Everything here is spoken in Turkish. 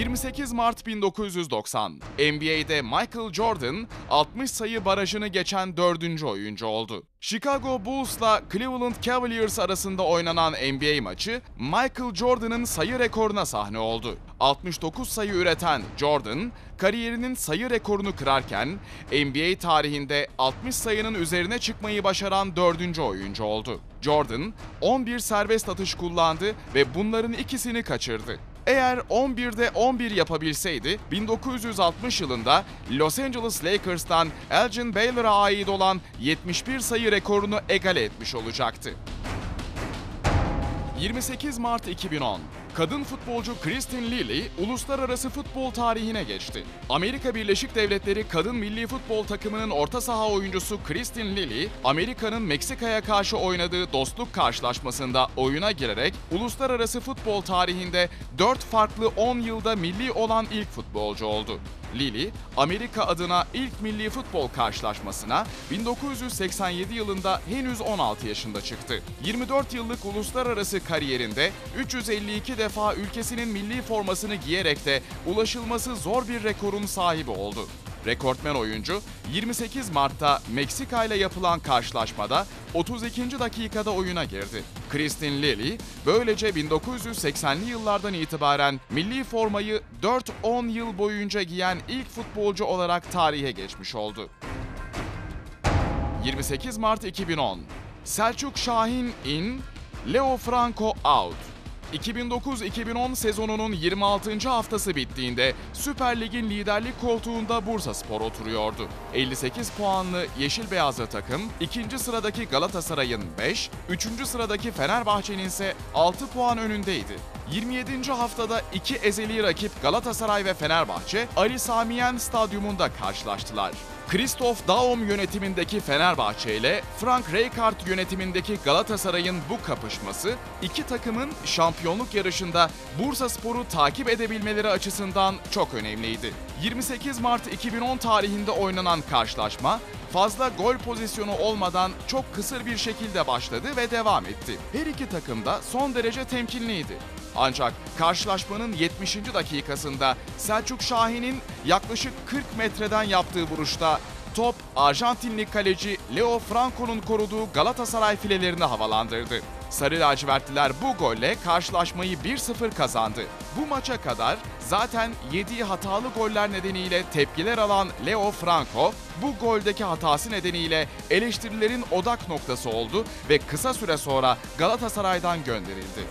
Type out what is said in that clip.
28 Mart 1990. NBA'de Michael Jordan 60 sayı barajını geçen dördüncü oyuncu oldu. Chicago Bulls'la Cleveland Cavaliers arasında oynanan NBA maçı Michael Jordan'ın sayı rekoruna sahne oldu. 69 sayı üreten Jordan, kariyerinin sayı rekorunu kırarken NBA tarihinde 60 sayının üzerine çıkmayı başaran dördüncü oyuncu oldu. Jordan 11 serbest atış kullandı ve bunların ikisini kaçırdı. Eğer 11'de 11 yapabilseydi 1960 yılında Los Angeles Lakers'tan Elgin Baylor'a ait olan 71 sayı rekorunu egale etmiş olacaktı. 28 Mart 2010. Kadın futbolcu Kristin Lilly uluslararası futbol tarihine geçti. Amerika Birleşik Devletleri kadın milli futbol takımının orta saha oyuncusu Kristin Lilly, Amerika'nın Meksika'ya karşı oynadığı dostluk karşılaşmasında oyuna girerek uluslararası futbol tarihinde 4 farklı 10 yılda milli olan ilk futbolcu oldu. Lili, Amerika adına ilk milli futbol karşılaşmasına 1987 yılında henüz 16 yaşında çıktı. 24 yıllık uluslararası kariyerinde 352 defa ülkesinin milli formasını giyerek de ulaşılması zor bir rekorun sahibi oldu. Rekortmen oyuncu 28 Mart'ta Meksika ile yapılan karşılaşmada 32. dakikada oyuna girdi. Kristin Lilly böylece 1980'li yıllardan itibaren milli formayı 4-10 yıl boyunca giyen ilk futbolcu olarak tarihe geçmiş oldu. 28 Mart 2010 Selçuk Şahin in, Leo Franco out. 2009-2010 sezonunun 26. haftası bittiğinde Süper Lig'in liderlik koltuğunda Bursaspor oturuyordu. 58 puanlı Yeşil Beyazlı takım ikinci sıradaki Galatasaray'ın 5, üçüncü sıradaki Fenerbahçe'nin ise 6 puan önündeydi. 27. haftada iki ezeli rakip Galatasaray ve Fenerbahçe Ali Samiyen Stadyumunda karşılaştılar. Christoph Daum yönetimindeki Fenerbahçe ile Frank Rijkaard yönetimindeki Galatasaray'ın bu kapışması iki takımın şampiyonluk yarışında Bursaspor'u takip edebilmeleri açısından çok önemliydi. 28 Mart 2010 tarihinde oynanan karşılaşma fazla gol pozisyonu olmadan çok kısır bir şekilde başladı ve devam etti. Her iki takım da son derece temkinliydi. Ancak karşılaşmanın 70. dakikasında Selçuk Şahin'in yaklaşık 40 metreden yaptığı vuruşta top Arjantinli kaleci Leo Franco'nun koruduğu Galatasaray filelerini havalandırdı. Sarı lacivertliler bu golle karşılaşmayı 1-0 kazandı. Bu maça kadar zaten yediği hatalı goller nedeniyle tepkiler alan Leo Franco, bu goldeki hatası nedeniyle eleştirilerin odak noktası oldu ve kısa süre sonra Galatasaray'dan gönderildi.